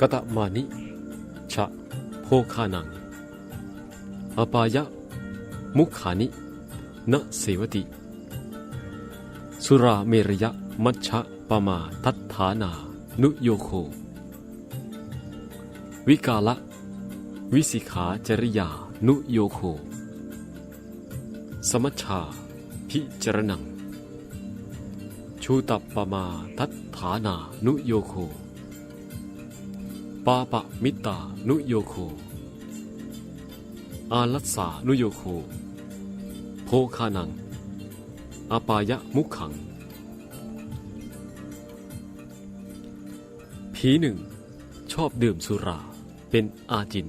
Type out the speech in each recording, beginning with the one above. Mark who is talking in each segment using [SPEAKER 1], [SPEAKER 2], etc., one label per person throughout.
[SPEAKER 1] กตมานิ ชะโพคานัง อปายะ มุขานิ นะเสวติ สุราเมรยะ มัชชะปมาทัฏฐานา นุโยโค วิกาละ วิสิกขาจริยา นุโยโค สมัชชา พิจรนัง ชูตัปปมาทัฏฐานา นุโยโค ปาปะมิตานุโยโค อาลัสสานุโยโค โพคานัง อปายะมุขัง ผีหนึ่ง ชอบดื่มสุราเป็นอาจิน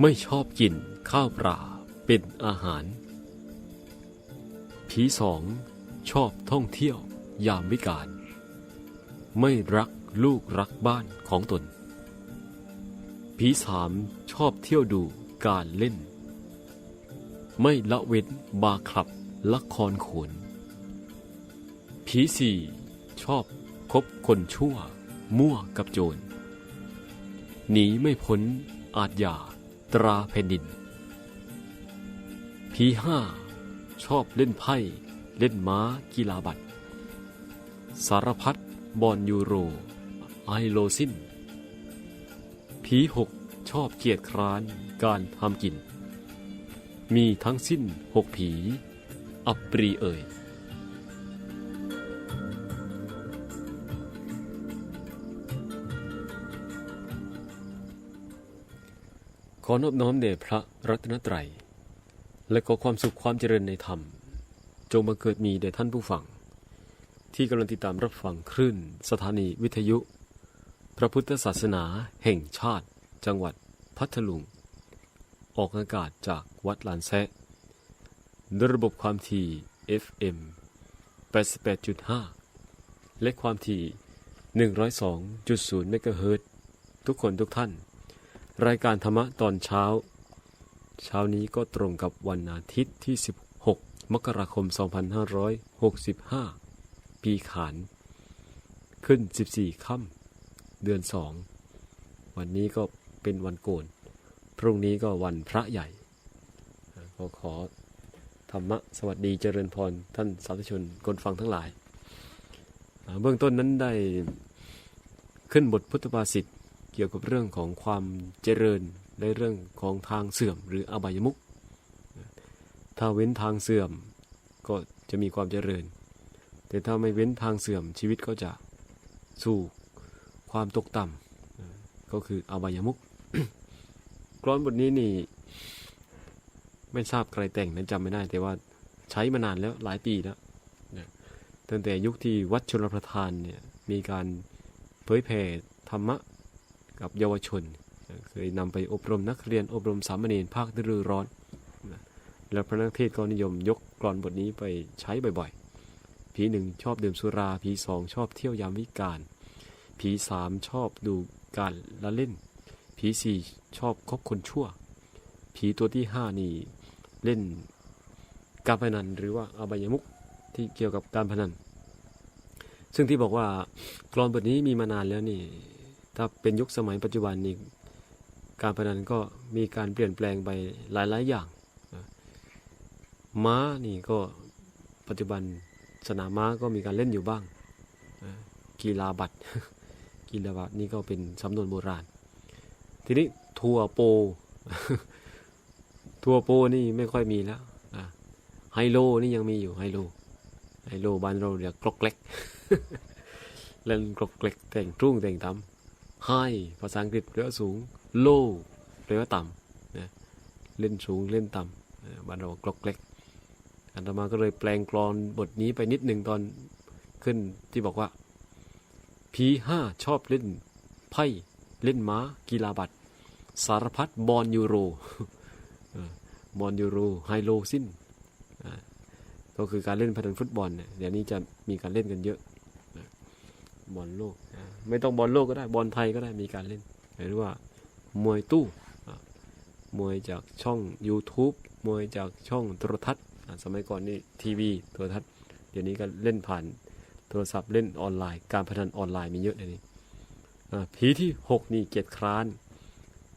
[SPEAKER 1] ไม่ชอบกินข้าวปลาเป็นอาหาร ผีสอง ชอบท่องเที่ยวยามวิกาล ไม่รัก ลูกรักบ้านของตน ผีสามชอบเที่ยวดูการเล่น ไม่ละเว้นบาคลับละครโขนผีสี่ชอบคบคนชั่ว มั่วกับโจรหนีไม่พ้นอาจยาตราแผ่นดินผีห้าชอบเล่นไพ่ เล่นม้ากีฬาบัตร สารพัดบอลยูโร ไอโลซิน ผีหกชอบเกียรติคร้านการทำกิน มีทั้งสิ้นหกผี อัปปรีเอ่ยขอนอบน้อมแด่พระรัตนตรัย และขอความสุขความเจริญในธรรม จงบังเกิดมีแด่ท่านผู้ฟัง ที่กำลังติดตามรับฟังคลื่นสถานีวิทยุ พระพุทธศาสนาแห่งชาติ จังหวัดพัทลุง ออกอากาศจากวัดลานแซะด้วยระบบความถี่ FM 88.5 และความถี่ 102.0เมกะเฮิรตทุกคนทุกท่าน รายการธรรมะตอนเช้า เช้านี้ก็ตรงกับวันอาทิตย์ที่ 16 มกราคม 2565 ปีขาน ขึ้น 14 ค่ำ เดือน2วันนี้ก็เป็นวันโกน พรุ่งนี้ก็วันพระใหญ่ก็ขอธรรมะสวัสดีเจริญพรท่านสาธุชนคนฟังทั้งหลาย เบื้องต้นนั้นได้ขึ้นบทพุทธภาษิตเกี่ยวกับเรื่องของความเจริญในเรื่องของทางเสื่อมหรืออบายมุขถ้าเว้นทางเสื่อมก็จะมีความเจริญ แต่ถ้าไม่เว้นทางเสื่อมชีวิตก็จะสู่ ความตกต่ำก็คืออบายมุขกรอนบทนี้นี่ ไม่ทราบใครแต่งนั้นจำไม่ได้ แต่ว่าใช้มานานแล้วหลายปีแล้วนะตั้งแต่ยุคที่วัดชลประทานเนี่ยมีการเผยแผ่ธรรมะกับเยาวชนนะเคยนำไปอบรมนักเรียนอบรมสามเณรภาคฤดูร้อนนะแล้วพระนักเทศน์ก็นิยมยกกรอนบทนี้ไปใช้บ่อยๆ ผีหนึ่งชอบดื่มสุรา ผีสองชอบเที่ยวยามวิกาล ผีสามชอบดูการละเล่น ผีสี่ชอบคบคนชั่ว ผีตัวที่ห้านี่เล่นการพนันหรือว่าอบายมุขที่เกี่ยวกับการพนัน ซึ่งที่บอกว่ากรอนบทนี้มีมานานแล้วนี่ ถ้าเป็นยุคสมัยปัจจุบันนี้การพนันก็มีการเปลี่ยนแปลงไปหลาย ๆ อย่าง ม้านี่ก็ปัจจุบันสนามม้าก็มีการเล่นอยู่บ้างกีฬาบัตร กีฬาบัตนี่ก็เป็นสำนวนโบราณ ทีนี้ทัวโป ทัวโปนี่ไม่ค่อยมีแล้วไฮโลนี่ยังมีอยู่ไฮโลไฮโลบ้านเราเรียกกรกเล็กเล่นกรกเล็กแต่งรุ่งแต่งต่ำไฮภาษาอังกฤษแปลว่าสูงโลแปลว่าต่ำนะเล่นสูงเล่นต่ำบ้านเรากรกเล็กอันตมาก็เลยแปลงกรอนบทนี้ไปนิดหนึ่งตอนขึ้นที่บอกว่า ผีห้าชอบเล่น ไพ่เล่นม้า กีฬาบัตรสารพัดบอลยูโรบอลยูโรไฮโลซินก็คือการเล่นพนันฟุตบอลเนี่ยเดี๋ยวนี้จะมีการเล่นกันเยอะบอลโลก ไม่ต้องบอลโลกก็ได้บอลไทยก็ได้มีการเล่นหรือว่ามวยตู้มวยจากช่อง YouTube มวยจากช่องโทรทัศน์ สมัยก่อนนี่ทีวีโทรทัศน์ เดี๋ยวนี้ก็เล่นผ่าน โทรศัพท์เล่นออนไลน์ การพนันออนไลน์มีเยอะเลยนี่ผีที่หกนี่เกียจคร้าน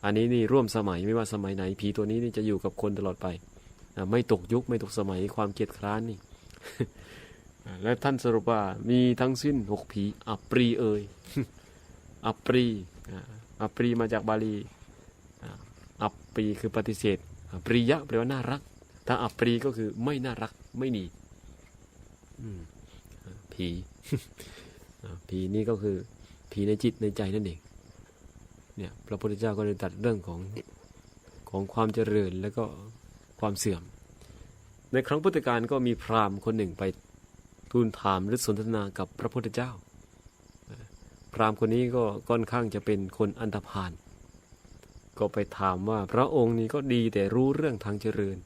[SPEAKER 1] อันนี้นี่ร่วมสมัยไม่ว่าสมัยไหนผีตัวนี้นี่จะอยู่กับคนตลอดไป ไม่ตกยุคไม่ตกสมัยความเกียจคร้านนี่และท่านสรุปว่ามีทั้งสิ้นหกผีอัปรีเอ่ยอัปรีอ่าอัปรีมาจากบาลีอัปรีคือปฏิเสธปริยะแปลว่าน่ารัก ถ้าอัปรีก็คือไม่น่ารักไม่ดีอืม ผีผีนี่ก็คือผีในจิตในใจนั่นเองเนี่ยพระพุทธเจ้าก็เลยตัดเรื่องของของความเจริญแล้วก็ความเสื่อม ในครั้งพุทธกาลก็มีพราหมณ์คนหนึ่งไปทูลถามหรือสนทนากับพระพุทธเจ้า พราหมณ์คนนี้ก็ค่อนข้างจะเป็นคนอันธพาลก็ไปถามว่าพระองค์นี้ก็ดีแต่รู้เรื่องทางเจริญ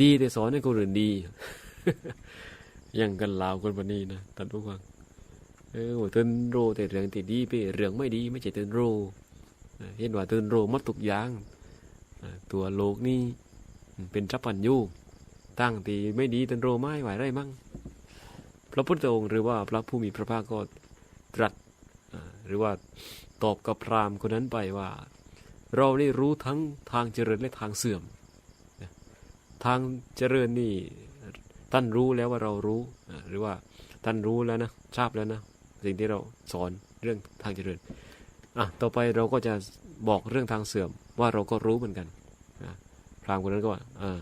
[SPEAKER 1] ดีแต่สอนให้คนอื่นดี ยังกันลาวคนวันนี้นะท่านผู้ฟังเออตื่นรู้แต่เรื่องที่ดีไปเรื่องไม่ดีไม่ใช่ตื่นรูเห็นว่าตื่นรูมัดทุกอย่างตัวโลกนี่เป็นทรัพย์พันยูตั้งตีไม่ดีตื่นรูไม่ไหวไรมั่งพระพุทธองค์หรือว่าพระผู้มีพระภาคก็ตรัสหรือว่าตอบกับพราหมณ์คนนั้นไปว่า เราได้รู้ทั้งทางเจริญและทางเสื่อม ทางเจริญนี่ ท่านรู้แล้วว่าเรารู้หรือว่าท่านรู้แล้วนะทราบแล้วนะสิ่งที่เราสอนเรื่องทางเจริญอะต่อไปเราก็จะบอกเรื่องทางเสื่อมว่าเราก็รู้เหมือนกันนะพรามคนนั้นก็ว่าอ่า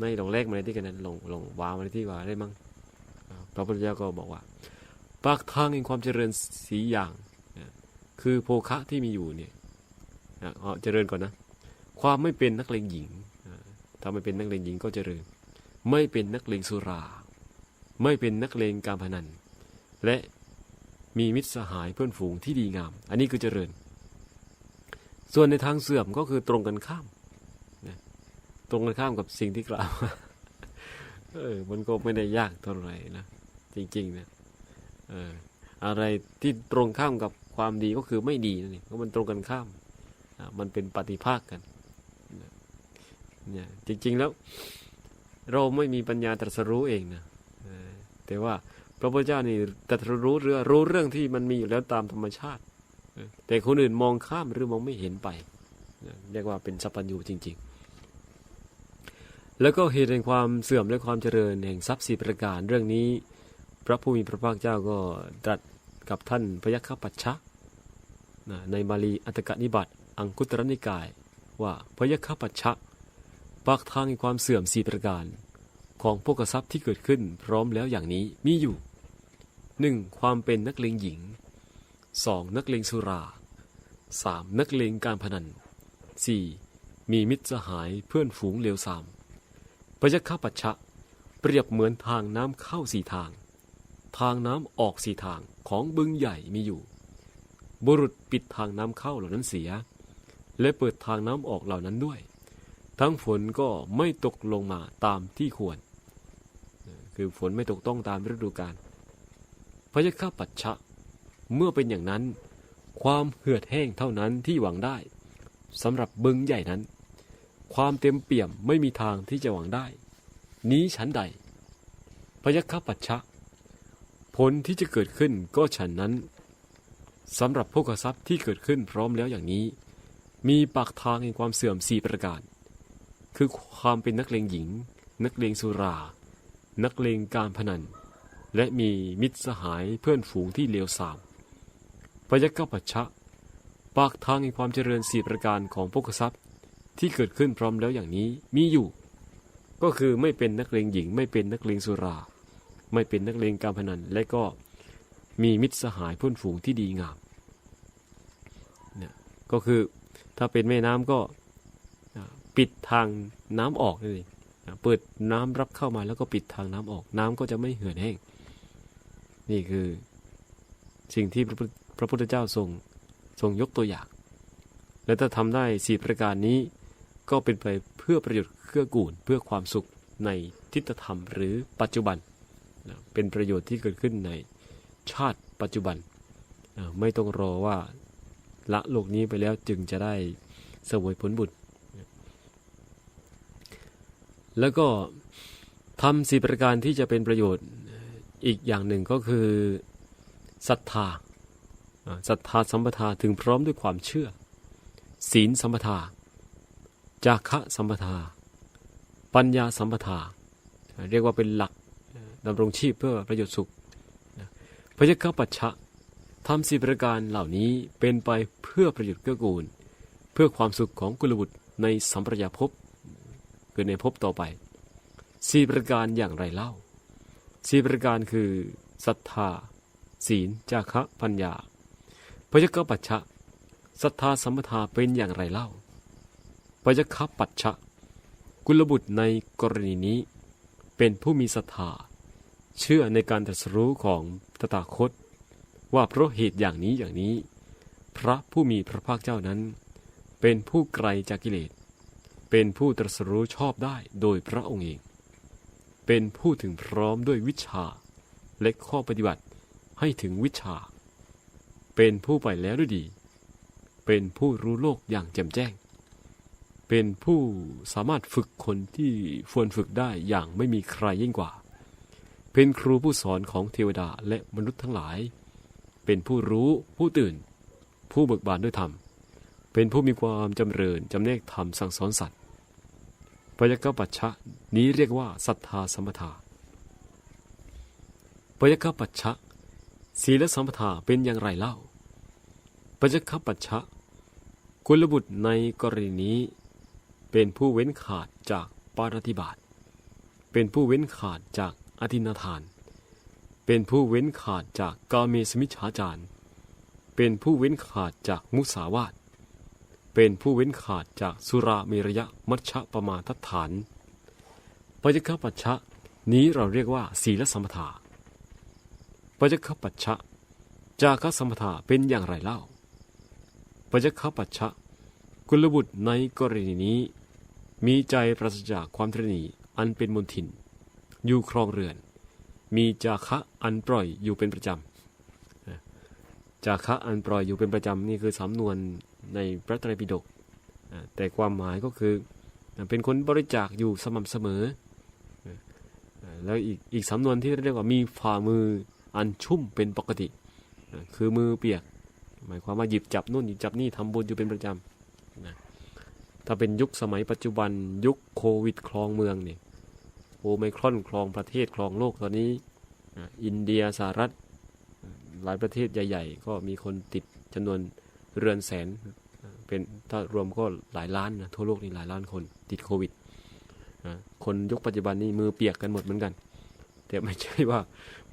[SPEAKER 1] ในลองเลขมาในที่กันนั้นลองลองวางมาในที่ว่าได้มั้งพระพุทธเจ้าก็บอกว่าปากทางแห่งความเจริญสีอย่างคือโภคะที่มีอยู่เนี่ยอะเจริญก่อนนะ ความไม่เป็นนักเลงหญิงถ้าไม่เป็นนักเลงหญิงก็เจริญ ไม่เป็นนักเลงสุรา ไม่เป็นนักเลงการพนัน และมีมิตรสหายเพื่อนฝูงที่ดีงาม อันนี้คือเจริญ ส่วนในทางเสื่อมก็คือตรงกันข้ามนะตรงกันข้ามกับสิ่งที่กล่าวเออมันก็ไม่ได้ยากเท่าไหร่นะจริงๆนะเอออะไรที่ตรงข้ามกับความดีก็คือไม่ดีนั่นเองเพราะมันตรงกันข้ามมันเป็นปฏิภาคกันเนี่ยจริง ๆ แล้ว เราไม่มีปัญญาตรัสรู้เองนะแต่ว่าพระพุทธเจ้านี่ตรัสรู้เรื่องรู้เรื่องที่มันมีอยู่แล้วตามธรรมชาติ แต่คนอื่นมองข้ามหรือมองไม่เห็นไป เรียกว่าเป็นสัพพัญญูจริง ๆ แล้วก็เหตุแห่งความเสื่อมและความเจริญแห่งทรัพย์สีประการเรื่องนี้ พระผู้มีพระภาคเจ้าก็ตรัสกับท่านพยัคฆปัชชะในบาลีอัตกนิบัติ อังคุตรนิกายว่าพยัคฆปัชชะ ปากทางแห่งความเสื่อมสี่ประการ ของพวกทรัพย์ที่เกิดขึ้นพร้อมแล้วอย่างนี้มีอยู่ 1. ความเป็นนักเลงหญิง 2. นักเลงสุรา 3. นักเลงการพนัน 4. มีมิตรสหายเพื่อนฝูงเลวทรามพยัคฆปัชชะ เปรียบเหมือนทางน้ำเข้าสี่ทาง ทางน้ำออกสี่ทางของบึงใหญ่มีอยู่ บุรุษปิดทางน้ำเข้าเหล่านั้นเสีย และเปิดทางน้ำออกเหล่านั้นด้วย ทั้งฝนก็ไม่ตกลงมาตามที่ควร คือฝนไม่ตกต้องตามฤดูกาลพยาค่าปัจฉะเมื่อเป็นอย่างนั้น ความเหือดแห้งเท่านั้นที่หวังได้สำหรับบึงใหญ่นั้น ความเต็มเปี่ยมไม่มีทางที่จะหวังได้ นี้ฉันใด พยาค่าปัจฉะผลที่จะเกิดขึ้นก็ฉันนั้นสำหรับพวกทรัพย์ที่เกิดขึ้นพร้อมแล้วอย่างนี้ มีปากทางแห่งความเสื่อมสี่ประการ คือความเป็นนักเลงหญิง นักเลงสุรา นักเลงการพนัน และมีมิตรสหายเพื่อนฝูงที่เลวทรามพยัคฆปัชชะ ปากทางแห่งความเจริญสี่ประการของพวกทรัพย์ที่เกิดขึ้นพร้อมแล้วอย่างนี้มีอยู่ ก็คือไม่เป็นนักเลงหญิง ไม่เป็นนักเลงสุรา ไม่เป็นนักเลงการพนัน และก็มีมิตรสหายเพื่อนฝูงที่ดีงามเนี่ยก็คือถ้าเป็นแม่น้ำก็ ปิดทางน้ำออกนั่นเองเปิดน้ำรับเข้ามาแล้วก็ปิดทางน้ำออก น้ำก็จะไม่เหือดแห้ง นี่คือสิ่งที่พระพุทธเจ้าทรงทรงยกตัวอย่าง และถ้าทำได้สี่ประการนี้ก็เป็นไปเพื่อประโยชน์เกื้อกูลเพื่อความสุขในทิฏฐธรรมหรือปัจจุบัน เป็นประโยชน์ที่เกิดขึ้นในชาติปัจจุบัน ไม่ต้องรอว่าละโลกนี้ไปแล้วจึงจะได้เสวยผลบุญ แล้วก็ทำสี่ประการที่จะเป็นประโยชน์อีกอย่างหนึ่งก็คือศรัทธาศรัทธาสัมปทาถึงพร้อมด้วยความเชื่อ ศีลสัมปทา จาคะสัมปทา ปัญญาสัมปทา เรียกว่าเป็นหลักดำรงชีพเพื่อประโยชน์สุขพยกปัจฉะทำสี่ประการเหล่านี้เป็นไปเพื่อประโยชน์เกื้อกูล เพื่อความสุขของกุลบุตรในสัมปรายภพ คือในภพต่อไปสี่ประการอย่างไรเล่าสี่ประการคือศรัทธา ศีลจาคะปัญญาพยกปัจฉะศรัทธาสัมปทาเป็นอย่างไรเล่าพยคปัจฉะกุลบุตรในกรณีนี้ เป็นผู้มีศรัทธา เชื่อในการตรัสรู้ของตถาคต ว่าเพราะเหตุอย่างนี้อย่างนี้ พระผู้มีพระภาคเจ้านั้น เป็นผู้ไกลจากกิเลส เป็นผู้ตรัสรู้ชอบได้โดยพระองค์เอง เป็นผู้ถึงพร้อมด้วยวิชา และข้อปฏิบัติให้ถึงวิชา เป็นผู้ไปแล้วด้วยดี เป็นผู้รู้โลกอย่างแจ่มแจ้ง เป็นผู้สามารถฝึกคนที่ควรฝึกได้อย่างไม่มีใครยิ่งกว่า เป็นครูผู้สอนของเทวดาและมนุษย์ทั้งหลาย เป็นผู้รู้ผู้ตื่น ผู้เบิกบานด้วยธรรม เป็นผู้มีความจำเริญจำแนกธรรมสั่งสอนสัตว์ปยกปัจฉะนี้เรียกว่าศรัทธาสมปทาปยกปัจฉะศีลสมปทาเป็นอย่างไรเล่าปยกปัจฉะกุลบุตรในกรณีนี้ เป็นผู้เว้นขาดจากปาราธิบาตเป็นผู้เว้นขาดจากอธินาทาน เป็นผู้เว้นขาดจากกาเมสมิชฌาจารเป็นผู้เว้นขาดจากมุสาวาท เป็นผู้เว้นขาดจากสุราเมรยะมัชฌะประมาทัฏฐานปยคปัจฉะนี้เราเรียกว่าศีลสัมปทาปยคปัจฉะจาคสมปทาเป็นอย่างไรเล่าปยคปัจฉะกุลบุตรในกรณีนี้ มีใจปราศจากความตรณีอันเป็นมนทิน อยู่ครองเรือน มีจาคะอันปล่อยอยู่เป็นประจำจาคะอันปล่อยอยู่เป็นประจำนี่คือสำนวน ในพระไตรปิฎกแต่ความหมายก็คือเป็นคนบริจาคอยู่สม่ำเสมอ แล้วอีกอีกสำนวนที่เรียกว่ามีฝ่ามืออันชุ่มเป็นปกติ คือมือเปียก หมายความว่าหยิบจับนู่นหยิบจับนี่ทำบุญอยู่เป็นประจำถ้าเป็นยุคสมัยปัจจุบันยุคโควิดคลองเมืองเนี่ยโอไมครอนคลองประเทศคลองโลกตอนนี้ อินเดียสหรัฐหลายประเทศใหญ่ ๆ ก็มีคนติดจำนวน เรือนแสนเป็นถ้ารวมก็หลายล้านนะทั่วโลกนี่หลายล้านคนติดโควิดคนยุคปัจจุบันนี่มือเปียกกันหมดเหมือนกัน แต่ไม่ใช่ว่า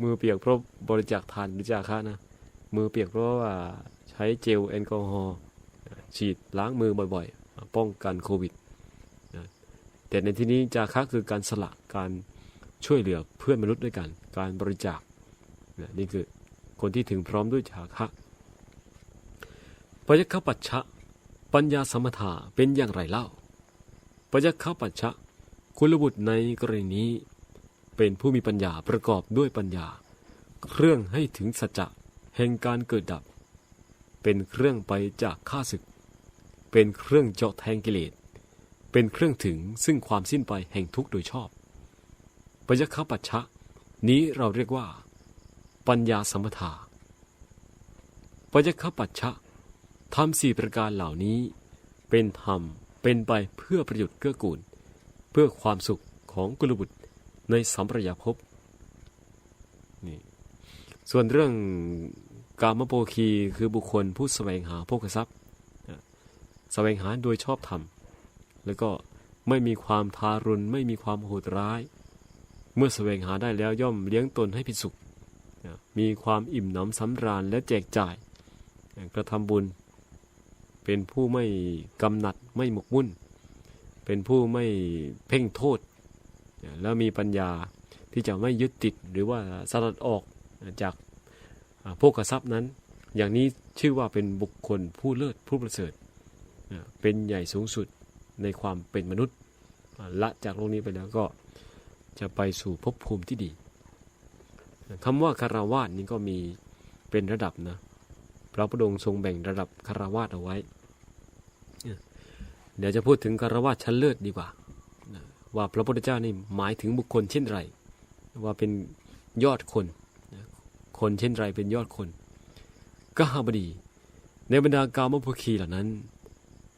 [SPEAKER 1] มือเปียกเพราะบริจาคทานหรือจาค่านะมือเปียกเพราะว่าใช้เจลแอลกอฮอล์ฉีดล้างมือบ่อยๆ ป้องกันโควิดแต่ในที่นี้จาคะคือการสละการช่วยเหลือเพื่อนมนุษย์ด้วยกัน การบริจาคนี่คือคนที่ถึงพร้อมด้วยฉาคะ ยคปัจฉะปัญญาสมถะเป็นอย่างไรเล่าปยคปัจฉะคุณบุตรในกรณีนี้ เป็นผู้มีปัญญาประกอบด้วยปัญญา เครื่องให้ถึงสัจจะแห่งการเกิดดับ เป็นเครื่องไปจากข้าศึก เป็นเครื่องเจาะแทงกิเลสเป็นเครื่องถึงซึ่งความสิ้นไปแห่งทุกข์โดยชอบปยคปัจฉะนี้เราเรียกว่า ปัญญาสมถะปยคปัจฉะ ทำสี่ประการเหล่านี้ เป็นธรรมเป็นไปเพื่อประโยชน์เกื้อกูล เพื่อความสุขของกุลบุตรในสัมปรายภพนี่ส่วนเรื่องกามโปคีคือบุคคลผู้แสวงหาโภคทรัพย์แสวงหาโดยชอบธรรม แล้วก็ไม่มีความทารุณไม่มีความโหดร้าย เมื่อแสวงหาได้แล้วย่อมเลี้ยงตนให้เป็นสุข มีความอิ่มหนำสำราญและแจกจ่ายกระทำบุญ เป็นผู้ไม่กำหนัดไม่หมกมุ่น เป็นผู้ไม่เพ่งโทษ แล้วมีปัญญาที่จะไม่ยึดติดหรือว่าสลัดออกจากอ่าโภคทรัพย์นั้น อย่างนี้ชื่อว่าเป็นบุคคลผู้เลิศผู้ประเสริฐ เป็นใหญ่สูงสุดในความเป็นมนุษย์ ละจากโลกนี้ไปแล้วก็จะไปสู่ภพภูมิที่ดีคำว่าคารวาสนี่ก็มีเป็นระดับนะ พระพุทธองค์ทรงแบ่งระดับคารวาสเอาไว้ เดี๋ยวจะพูดถึงคารวาสชั้นเลิศดีกว่า ว่าพระพุทธเจ้านี่หมายถึงบุคคลเช่นไร ว่าเป็นยอดคน คนเช่นไรเป็นยอดคนกหบดี ในบรรดากามโภคีเหล่านั้น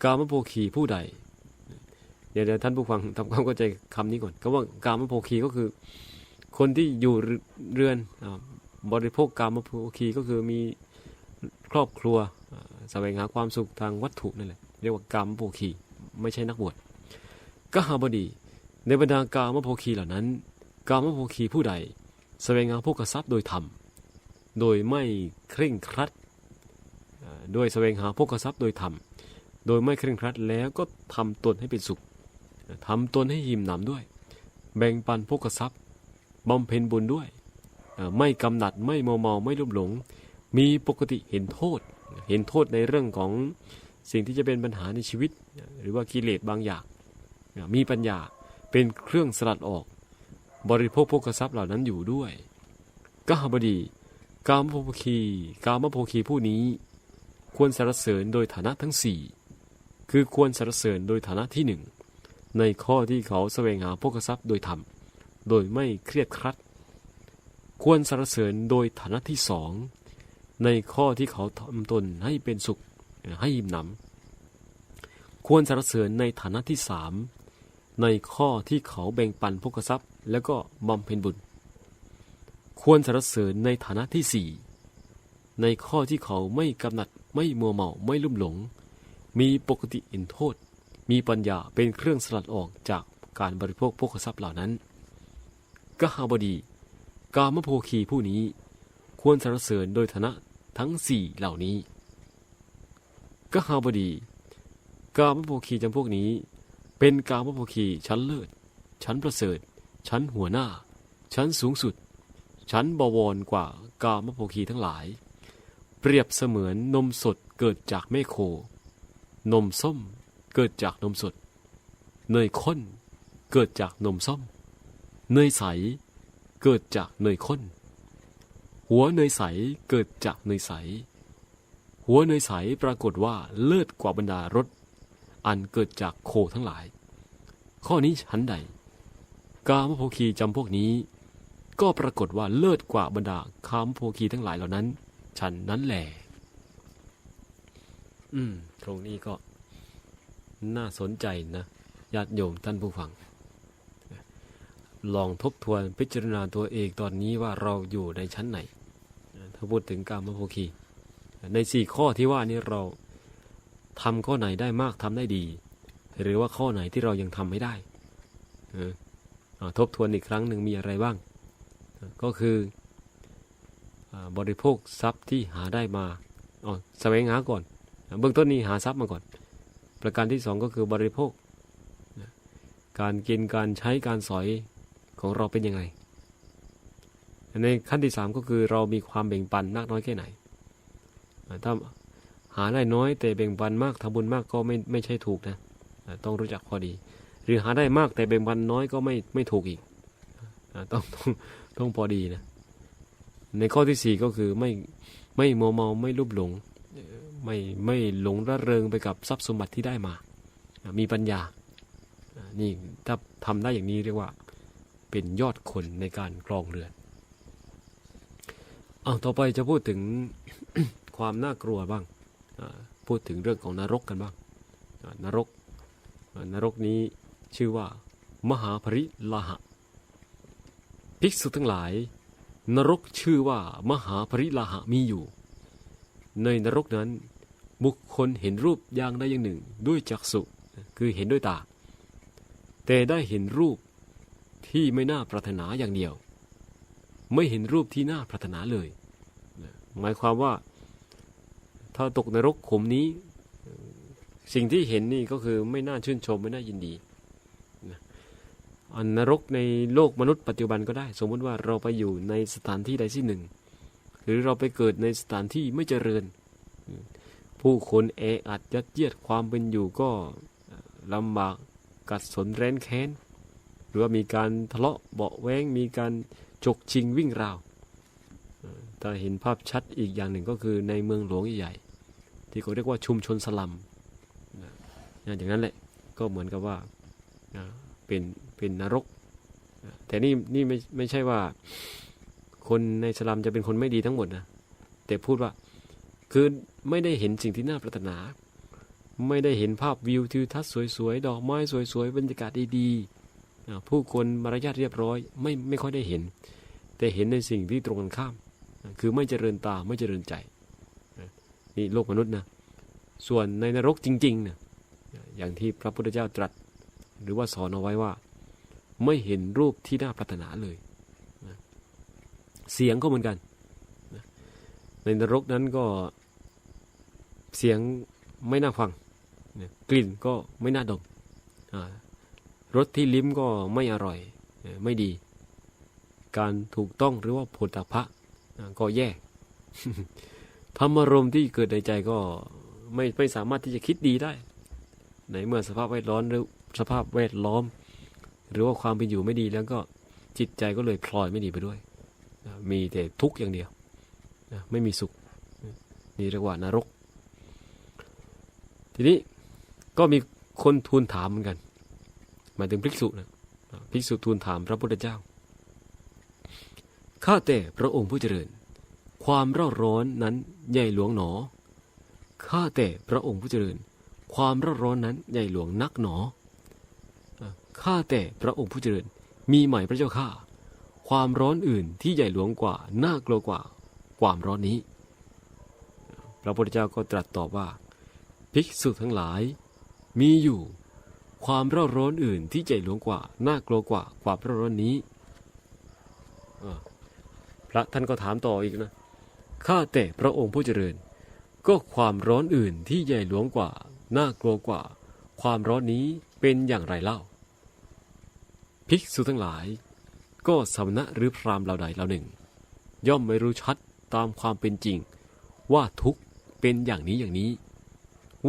[SPEAKER 1] กามโภคีผู้ใด เดี๋ยวท่านผู้ฟังทำความเข้าใจคำนี้ก่อนคำว่ากามโภคีก็คือ คนที่อยู่เรือนอบริโภคกามโภคีก็คือมี ครอบครัวแสวงหาความสุขทางวัตถุนั่นแหละเรียกว่ากามโภคีไม่ใช่นักบวชกหบดี ในบรรดากามโภคีเหล่านั้น กามโภคีผู้ใดแสวงหาโภคทรัพย์โดยธรรมโดยไม่เคร่งครัดอ่าโดยแสวงหาโภคทรัพย์โดยธรรมโดยไม่เคร่งครัดแล้วก็ทำตนให้เป็นสุขทำตนให้หิมหนำด้วย แบ่งปันโภคทรัพย์บำเพ็ญบุญด้วย ไม่กำหนัดไม่โมวเมาไม่ลุ่มหลง มีปกติเห็นโทษ เห็นโทษในเรื่องของสิ่งที่จะเป็นปัญหาในชีวิต หรือว่ากิเลสบางอย่าง มีปัญญาเป็นเครื่องสลัดออก บริโภคโภคทรัพย์เหล่านั้นอยู่ด้วยกหบดี กามโภคี กามโภคีผู้นี้ ควรสรรเสริญโดยฐานะทั้งสี่คือควรสรรเสริญโดยฐานะที่หนึ่งในข้อที่เขาแสวงหาโภคทรัพย์โดยธรรมโดยไม่เครียดครัด ควรสรรเสริญโดยฐานะที่สอง ในข้อที่เขาทำตนให้เป็นสุขให้อิ่มหนำควรสรรเสริญในฐานะที่สามในข้อที่เขาแบ่งปันโภคทรัพย์ แล้วก็บำเพ็ญบุญ ควรสรรเสริญในฐานะที่สี่ในข้อที่เขาไม่กำหนัดไม่มัวเมาไม่ลุ่มหลง มีปกติเห็นโทษ มีปัญญาเป็นเครื่องสลัดออกจากการบริโภคโภคทรัพย์เหล่านั้นกหาบดี กามโภคีผู้นี้ ควรสรรเสริญโดยฐานะทั้งสี่เหล่านี้กหาบดีกามโภคีจำพวกนี้ เป็นกามโภคีชั้นเลิศ ชั้นประเสริฐ ชั้นหัวหน้า ชั้นสูงสุด ชั้นบวรกว่ากามโภคีทั้งหลาย เปรียบเสมือนนมสดเกิดจากแม่โค นมส้มเกิดจากนมสด เนยข้นเกิดจากนมส้ม เนยใสเกิดจากเนยข้น หัวเนยใสเกิดจากเนยใส หัวเนยใสปรากฏว่าเลิศกว่าบรรดารสอันเกิดจากโคทั้งหลาย ข้อนี้ฉันใด กามโภคีจำพวกนี้ ก็ปรากฏว่าเลิศกว่าบรรดาคามโภคีทั้งหลายเหล่านั้นฉันนั้นแหละอืม ตรงนี้ก็น่าสนใจนะญาติโยมท่านผู้ฟัง ลองทบทวนพิจารณาตัวเองตอนนี้ว่าเราอยู่ในชั้นไหน ถ้าพูดถึงกามโภคี ในสี่ข้อที่ว่านี้เราทำข้อไหนได้มากทำได้ดี หรือว่าข้อไหนที่เรายังทำไม่ได้ทบทวนอีกครั้งหนึ่งมีอะไรบ้าง ก็คือบริโภคทรัพย์ที่หาได้มาอ๋อแสวงหาก่อน เบื้องต้นนี้หาทรัพย์มาก่อน ประการที่สองก็คือบริโภค การกินการใช้การสอย ของเราเป็นยังไง ในขั้นที่สามก็คือเรามีความแบ่งปันมากน้อยแค่ไหน ถ้าหาได้น้อยแต่แบ่งปันมากทำบุญมากก็ไม่ไม่ใช่ถูกนะ ต้องรู้จักพอดี หรือหาได้มากแต่แบ่งปันน้อยก็ไม่ไม่ถูกอีก ต้องต้องต้องพอดีนะ ในข้อที่สี่ก็คือไม่ไม่มัวเมาไม่ลุบหลงไม่ไม่หลงระเริงไปกับทรัพย์สมบัติที่ได้มา มีปัญญาอ่านี่ถ้าทำได้อย่างนี้เรียกว่า เป็นยอดคนในการครองเรือนเอาต่อไปจะพูดถึงความน่ากลัวบ้าง พูดถึงเรื่องของนรกกันบ้าง นรก นรกนี้ชื่อว่า มหาภริลาหะ ภิกษุทั้งหลาย นรกชื่อว่ามหาภริลาหะมีอยู่ ในนรกนั้นบุคคลเห็นรูปอย่างใดอย่างหนึ่งด้วยจักษุ คือเห็นด้วยตา แต่ได้เห็นรูป ที่ไม่น่าปรารถนาอย่างเดียว ไม่เห็นรูปที่น่าปรารถนาเลย หมายความว่า ถ้าตกนรกขุมนี้ สิ่งที่เห็นนี่ก็คือไม่น่าชื่นชมไม่น่ายินดีอันนรกในโลกมนุษย์ปัจจุบันก็ได้ สมมติว่าเราไปอยู่ในสถานที่ใดที่หนึ่ง หรือเราไปเกิดในสถานที่ไม่เจริญ ผู้คนแออัดยัดเยียดความเป็นอยู่ก็ลำบากกัดสนแร้นแค้น รือว่ามีการทะเลาะเบาแว้งมีการจกชิงวิ่งราวเอ่อถ้าเห็นภาพชัดอีกอย่างหนึ่งก็คือในเมืองหลวงใหญ่ที่เขาเรียกว่าชุมชนสลัมอย่างนั้นแหละก็เหมือนกับว่าเป็นเป็นนรก แต่นี่นี่ไม่ไม่ใช่ว่า คนในสลัมจะเป็นคนไม่ดีทั้งหมดนะแต่พูดว่าคือไม่ได้เห็นสิ่งที่น่าปรารถนา ไม่ได้เห็นภาพวิวทิวทัศน์สวยๆ ดอกไม้สวยๆ บรรยากาศดีๆ ผู้คนมารยาทเรียบร้อยไม่ไม่ค่อยได้เห็น แต่เห็นในสิ่งที่ตรงกันข้าม คือไม่เจริญตาไม่เจริญใจนี่โลกมนุษย์นะส่วนในนรกจริงๆนะอย่างที่พระพุทธเจ้าตรัส หรือว่าสอนเอาไว้ว่า ไม่เห็นรูปที่น่าปรารถนาเลยเสียงก็เหมือนกัน ในนรกนั้นก็เสียงไม่น่าฟังกลิ่นก็ไม่น่าดมอ่า รสที่ลิ้มก็ไม่อร่อยไม่ดี การถูกต้องหรือว่าผลตภะก็แย่ธรรมารมณ์ที่เกิดในใจก็ไม่ไม่สามารถที่จะคิดดีได้ในเมื่อสภาพแวดล้อมหรือสภาพแวดล้อม หรือว่าความเป็นอยู่ไม่ดีแล้วก็จิตใจก็เลยพลอยไม่ดีไปด้วย มีแต่ทุกข์อย่างเดียว ไม่มีสุข นี่เรียกว่านรก ทีนี้ก็มีคนทูลถามเหมือนกัน หมายถึงภิกษุนะภิกษุทูลถามพระพุทธเจ้า ข้าแต่พระองค์ผู้เจริญ ความเร่าร้อนนั้นใหญ่หลวงหนอ ข้าแต่พระองค์ผู้เจริญ ความเร่าร้อนนั้นใหญ่หลวงนักหนอ ข้าแต่พระองค์ผู้เจริญ มีไหม่พระเจ้าข้า ความร้อนอื่นที่ใหญ่หลวงกว่า น่ากลัวกว่า ความร้อนนี้ พระพุทธเจ้าก็ตรัสตอบว่า ภิกษุทั้งหลายมีอยู่ ความเร่าร้อนอื่นที่ใหญ่หลวงกว่า น่ากลัวกว่า ความเร่าร้อนนี้พระท่านก็ถามต่ออีกนะข้าแต่พระองค์ผู้เจริญ ก็ความร้อนอื่นที่ใหญ่หลวงกว่า น่ากลัวกว่า ความร้อนนี้เป็นอย่างไรเล่า ภิกษุทั้งหลาย ก็สำนักหรือพรามเหล่าใดเหล่าหนึ่ง ย่อมไม่รู้ชัดตามความเป็นจริง ว่าทุกข์เป็นอย่างนี้อย่างนี้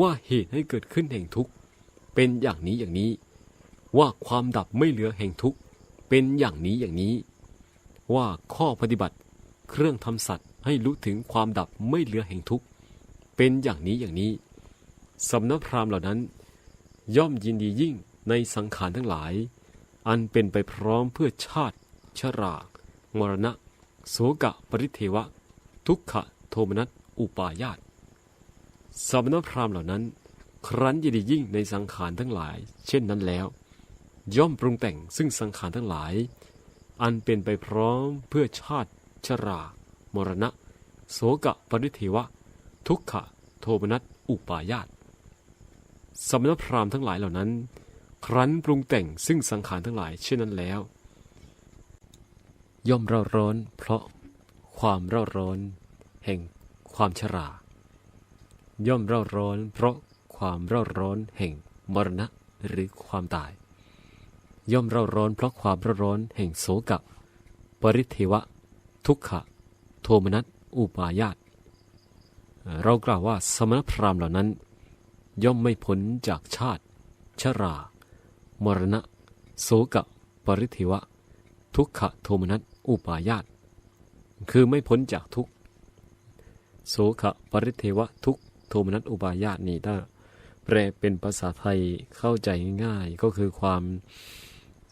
[SPEAKER 1] ว่าเหตุให้เกิดขึ้นแห่งทุกข์ เป็นอย่างนี้อย่างนี้ ว่าความดับไม่เหลือแห่งทุกข์เป็นอย่างนี้อย่างนี้ ว่าข้อปฏิบัติเครื่องทำสัตว์ให้รู้ถึงความดับไม่เหลือแห่งทุกข์เป็นอย่างนี้อย่างนี้สำนักพราหมณ์เหล่านั้น ย่อมยินดียิ่งในสังขารทั้งหลาย อันเป็นไปพร้อมเพื่อชาติชรามรณะโสกะปริเทวะ ทุกขะโทมนัสอุปาญาตสมณพราหมณ์เหล่านั้น ครั้นยินดียิ่งในสังขารทั้งหลาย เช่นนั้นแล้ว ย่อมปรุงแต่งซึ่งสังขารทั้งหลาย อันเป็นไปพร้อมเพื่อชาติชรา มรณะ โสกะปริเทวะ ทุกขะ โทมนัสอุปาญาตสมณพราหมณ์ทั้งหลายเหล่านั้น ครั้นปรุงแต่งซึ่งสังขารทั้งหลาย เช่นนั้นแล้ว ย่อมเร่าร้อน เพราะความเร่าร้อน แห่งความชรา ย่อมเร่าร้อน เพราะ ความเร่าร้อนแห่งมรณะหรือความตาย ย่อมเร่าร้อนเพราะความเร่าร้อนแห่งโศกะ ปริเทวะ ทุกขะ โทมนัสอุปาญาตเรากล่าวว่าสมณพราหมณ์เหล่านั้น ย่อมไม่พ้นจากชาติ ชรา มรณะโสกะ ปริเทวะ ทุกขะโทมนัสอุปาญาตคือไม่พ้นจากทุกโสขะปริเทวะทุกโทมนัสอุปาญาตนี่ถ้า แปลเป็นภาษาไทยเข้าใจง่ายก็คือความ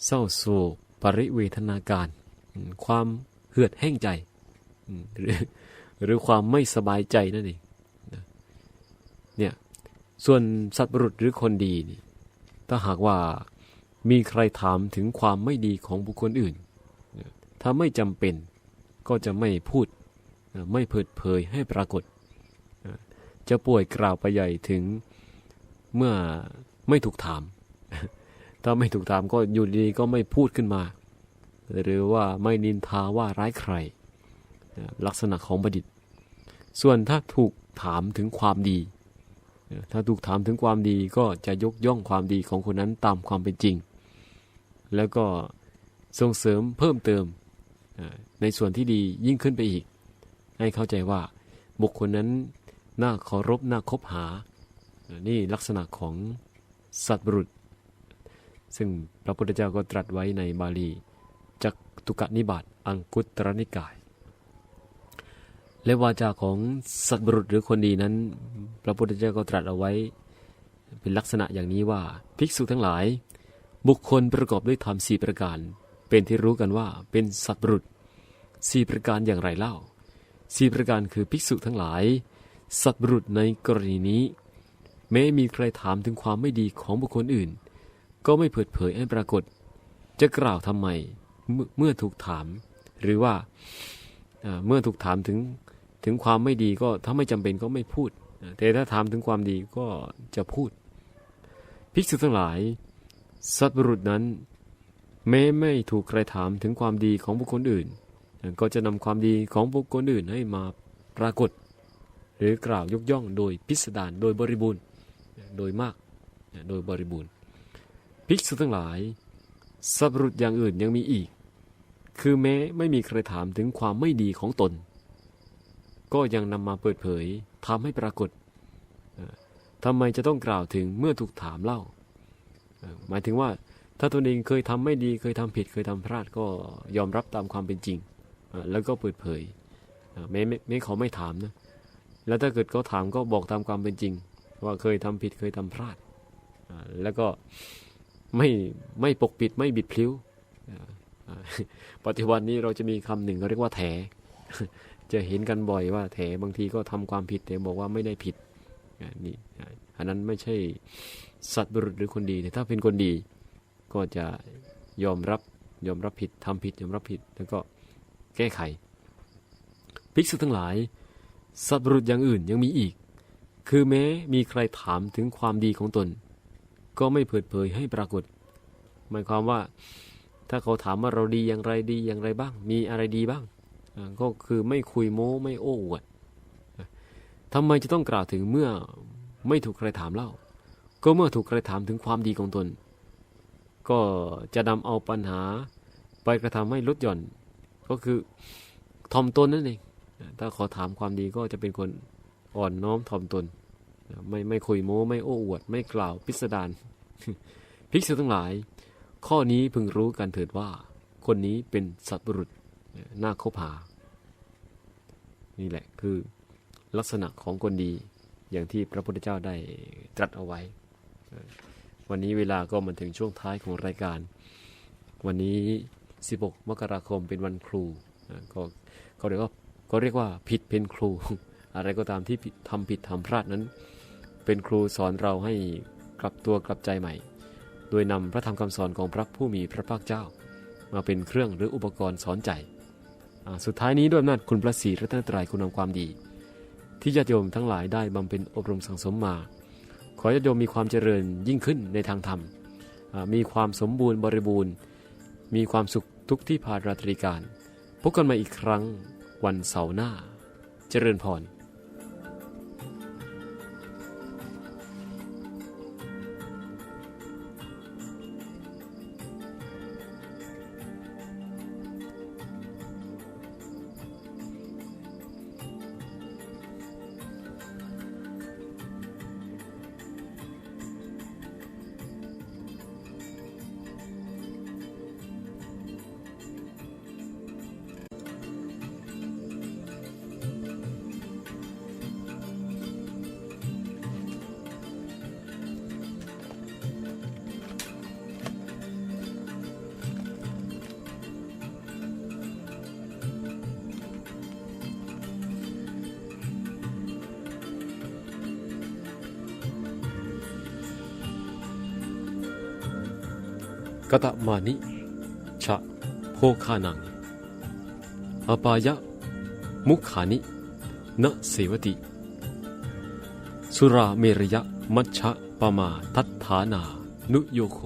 [SPEAKER 1] เศร้าโศกปริเวทนาการ ความเหือดแห้งใจ หรือหรือความไม่สบายใจนั่นเองเนี่ยส่วนสัตว์บุรุษหรือคนดีนี่ถ้าหากว่ามีใครถามถึงความไม่ดีของบุคคลอื่น ถ้าไม่จำเป็นก็จะไม่พูดไม่เปิดเผยให้ปรากฏ จะป่วยกล่าวไปใหญ่ถึง เมื่อไม่ถูกถาม ถ้าไม่ถูกถามก็อยู่ดีก็ไม่พูดขึ้นมา หรือว่าไม่นินทาว่าร้ายใคร ลักษณะของบัณฑิต ส่วนถ้าถูกถามถึงความดี ถ้าถูกถามถึงความดีก็จะยกย่องความดีของคนนั้นตามความเป็นจริง แล้วก็ส่งเสริมเพิ่มเติมในส่วนที่ดียิ่งขึ้นไปอีก ให้เข้าใจว่าบุคคลนั้นน่าเคารพน่าคบหา นี่ลักษณะของสัตว์บุรุษ ซึ่งพระพุทธเจ้าก็ตรัสไว้ในบาลีจักตุกนิบาตอังคุตรนิกาย และวาจาของสัตว์บุรุษหรือคนดีนั้น พระพุทธเจ้าก็ตรัสเอาไว้ เป็นลักษณะอย่างนี้ว่าภิกษุทั้งหลาย บุคคลประกอบด้วยธรรมสี่ประการ เป็นที่รู้กันว่าเป็นสัตว์บุรุษสี่ประการอย่างไรเล่าสี่ประการคือภิกษุทั้งหลาย สัตว์บุรุษในกรณีนี้ แม้มีใครถามถึงความไม่ดีของบุคคลอื่น ก็ไม่เปิดเผยให้ปรากฏ จะกล่าวทำไมเมื่อถูกถาม หรือว่าเอ่อเมื่อถูกถามถึงถึงความไม่ดีก็ถ้าไม่จำเป็นก็ไม่พูด แต่ถ้าถามถึงความดีก็จะพูด ภิกษุทั้งหลาย สัตว์บุรุษนั้น แม้ไม่ถูกใครถามถึงความดีของบุคคลอื่น ก็จะนำความดีของบุคคลอื่นให้มาปรากฏ หรือกล่าวยกย่องโดยพิสดารโดยบริบูรณ์ โดยมากโดยบริบูรณ์ภิกษุทั้งหลายสับรุษอย่างอื่นยังมีอีก คือแม้ไม่มีใครถามถึงความไม่ดีของตน ก็ยังนำมาเปิดเผยทำให้ปรากฏทำไมจะต้องกล่าวถึงเมื่อถูกถามเล่า หมายถึงว่าถ้าตนเองเคยทำไม่ดีเคยทำผิดเคยทำพลาดก็ยอมรับตามความเป็นจริง แล้วก็เปิดเผยแม้แม้เขาไม่ถามนะแล้วถ้าเกิดเขาถามก็บอกตามความเป็นจริง ว่าเคยทำผิดเคยทำพลาด แล้วก็ไม่ไม่ปกปิดไม่บิดพลิ้ว ปัจจุบันนี้เราจะมีคำหนึ่งเขาเรียกว่าแถ จะเห็นกันบ่อยว่าแถบางทีก็ทำความผิดแต่บอกว่าไม่ได้ผิดนี่อันนั้นไม่ใช่สัตว์บุรุษหรือคนดีแต่ถ้าเป็นคนดีก็จะยอมรับยอมรับผิดทำผิดยอมรับผิดแล้วก็แก้ไข ภิกษุทั้งหลาย สัตว์บุรุษอย่างอื่นยังมีอีก คือแม้มีใครถามถึงความดีของตน ก็ไม่เปิดเผยให้ปรากฏ หมายความว่าถ้าเขาถามว่าเราดีอย่างไรดีอย่างไรบ้าง มีอะไรดีบ้าง ก็คือไม่คุยโม้ไม่โอ้อวดทำไมจะต้องกล่าวถึงเมื่อไม่ถูกใครถามเล่า ก็เมื่อถูกใครถามถึงความดีของตน ก็จะนำเอาปัญหาไปกระทำให้ลดหย่อน ก็คือทอมตนนั่นเองถ้าขอถามความดีก็จะเป็นคน อ่อนน้อมทอมตน ไม่ไม่คุยโม้ไม่โอ้อวด ไม่กล่าวพิสดารภิกษุทั้งหลาย ข้อนี้พึงรู้กันเถิดว่า คนนี้เป็นสัตว์บุรุษน่าคบหา นี่แหละคือลักษณะของคนดีอย่างที่พระพุทธเจ้าได้ตรัสเอาไว้ วันนี้เวลาก็มาถึงช่วงท้ายของรายการ วันนี้ 16 มกราคมเป็นวันครูก็เขาเรียกว่าก็เรียกว่าผิดเป็นครู อะไรก็ตามที่ผิดทำผิดทำพลาดนั้น เป็นครูสอนเราให้กลับตัวกลับใจใหม่ โดยนำพระธรรมคำสอนของพระผู้มีพระภาคเจ้า มาเป็นเครื่องหรืออุปกรณ์สอนใจ สุดท้ายนี้ด้วยอำนาจคุณพระศรีรัตนตรัยคุณงามความดี ที่ญาติโยมทั้งหลายได้บำเพ็ญอบรมสังสมมา ขอญาติโยมมีความเจริญยิ่งขึ้นในทางธรรม มีความสมบูรณ์บริบูรณ์ มีความสุขทุกที่พาราตรีการพบกันมาอีกครั้งวันเสาร์หน้า เจริญพร กตมานิ ชะ โภคานัง อปายะ มุขานิ นะเสวติ สุราเมรยะ มัชชะปมาทัฏฐานา นุโยโค